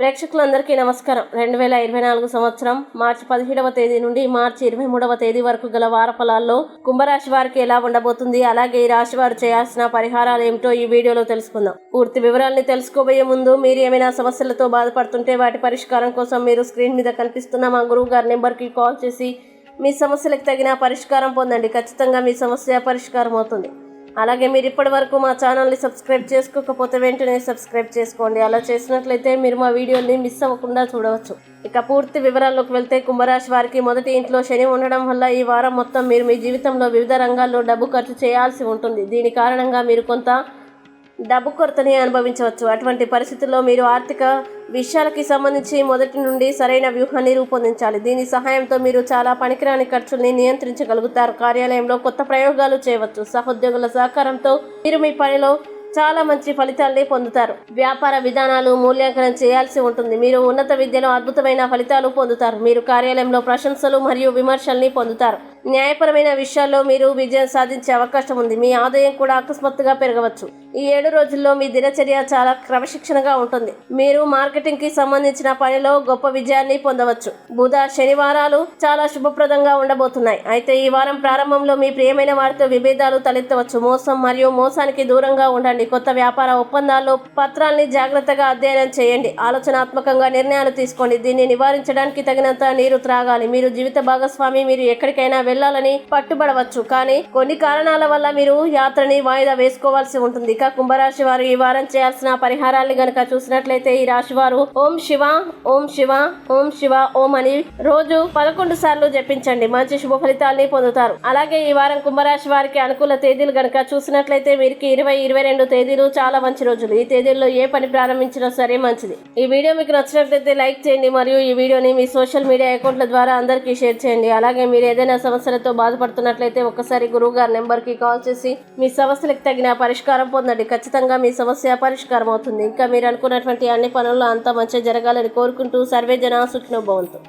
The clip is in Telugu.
ప్రేక్షకులందరికీ నమస్కారం. రెండు వేల ఇరవై నాలుగు సంవత్సరం మార్చి పదిహేడవ తేదీ నుండి మార్చి ఇరవై మూడవ తేదీ వరకు గల వార ఫలాల్లో కుంభరాశి వారికి ఎలా ఉండబోతుంది అలాగే ఈ రాశి వారు చేయాల్సిన పరిహారాలు ఏమిటో ఈ వీడియోలో తెలుసుకుందాం. పూర్తి వివరాల్ని తెలుసుకోబోయే ముందు మీరు ఏమైనా సమస్యలతో బాధపడుతుంటే వాటి పరిష్కారం కోసం మీరు స్క్రీన్ మీద కనిపిస్తున్న మా గురువు గారి నెంబర్కి కాల్ చేసి మీ సమస్యలకు తగిన పరిష్కారం పొందండి. ఖచ్చితంగా మీ సమస్య పరిష్కారం అవుతుంది. అలాగే మీరు ఇప్పటి వరకు మా ఛానల్ని సబ్స్క్రైబ్ చేసుకోకపోతే వెంటనే సబ్స్క్రైబ్ చేసుకోండి. అలా చేసినట్లయితే మీరు మా వీడియోని మిస్ అవ్వకుండా చూడవచ్చు. ఇక పూర్తి వివరాల్లోకి వెళ్తే కుంభరాశి వారికి మొదటి ఇంట్లో శని ఉండడం వల్ల ఈ వారం మొత్తం మీరు మీ జీవితంలో వివిధ రంగాల్లో డబ్బు ఖర్చు చేయాల్సి ఉంటుంది. దీని కారణంగా మీరు కొంత డబ్బు కొరతని అనుభవించవచ్చు. అటువంటి పరిస్థితుల్లో మీరు ఆర్థిక విషయాలకి సంబంధించి మొదటి నుండి సరైన వ్యూహాన్ని రూపొందించాలి. దీని సహాయంతో మీరు చాలా పనికిరాని ఖర్చుల్ని నియంత్రించగలుగుతారు. కార్యాలయంలో కొత్త ప్రయోగాలు చేయవచ్చు. సహోద్యోగుల సహకారంతో మీరు మీ పనిలో చాలా మంచి ఫలితాల్ని పొందుతారు. వ్యాపార విధానాలు మూల్యాంకనం చేయాల్సి ఉంటుంది. మీరు ఉన్నత విద్యలో అద్భుతమైన ఫలితాలు పొందుతారు. మీరు కార్యాలయంలో ప్రశంసలు మరియు విమర్శల్ని పొందుతారు. న్యాయపరమైన విషయాల్లో మీరు విజయం సాధించే అవకాశం ఉంది. మీ ఆదాయం కూడా అకస్మాత్తుగా పెరగవచ్చు. ఈ ఏడు రోజుల్లో మీ దినచర్య చాలా క్రమశిక్షణగా ఉంటుంది. మీరు మార్కెటింగ్కి సంబంధించిన పనిలో గొప్ప విజయాన్ని పొందవచ్చు. బుధ శనివారాలు చాలా శుభప్రదంగా ఉండబోతున్నాయి. అయితే ఈ వారం ప్రారంభంలో మీ ప్రియమైన వారితో విభేదాలు తలెత్తవచ్చు. మోసం మరియు మోసానికి దూరంగా ఉండండి. కొత్త వ్యాపార ఒప్పందాల్లో పత్రాల్ని జాగ్రత్తగా అధ్యయనం చేయండి. ఆలోచనాత్మకంగా నిర్ణయాలు తీసుకోండి. దీన్ని నివారించడానికి తగినంత నీరు త్రాగాలి. మీరు జీవిత భాగస్వామి. మీరు ఎక్కడికైనా వెళ్ళాలని పట్టుబడవచ్చు. కానీ కొన్ని కారణాల వల్ల మీరు యాత్రని వాయిదా వేసుకోవాల్సి ఉంటుంది. ఇక కుంభరాశి వారు ఈ వారం చేయాల్సిన పరిహారాన్ని గనక చూసినట్లయితే ఈ రాశి వారు ఓం శివ ఓం శివ ఓం శివ ఓం అని రోజు పదకొండు సార్లు జపించండి. మంచి శుభ ఫలితాల్ని పొందుతారు. అలాగే ఈ వారం కుంభరాశి వారికి అనుకూల తేదీలు గనక చూసినట్లయితే వీరికి ఇరవై ఇరవై రెండు తేదీలు చాలా మంచి రోజులు. ఈ తేదీల్లో ఏ పని ప్రారంభించినా సరే మంచిది. ఈ వీడియో మీకు నచ్చినట్లయితే లైక్ చేయండి. మరియు ఈ వీడియోని మీ సోషల్ మీడియా అకౌంట్ల ద్వారా అందరికీ షేర్ చేయండి. అలాగే మీరు ఏదైనా సమస్యలతో బాధపడుతున్నట్లయితే ఒక్కసారి గురువు గారి నెంబర్కి కాల్ చేసి మీ సమస్యలకు తగిన పరిష్కారం పొందండి. ఖచ్చితంగా మీ సమస్య పరిష్కారం అవుతుంది ఇంకా మీరు అనుకున్నటువంటి అన్ని పనుల్లో అంతా మంచిగా జరగాలని కోరుకుంటూ సర్వే జన సుఖినోభవంతు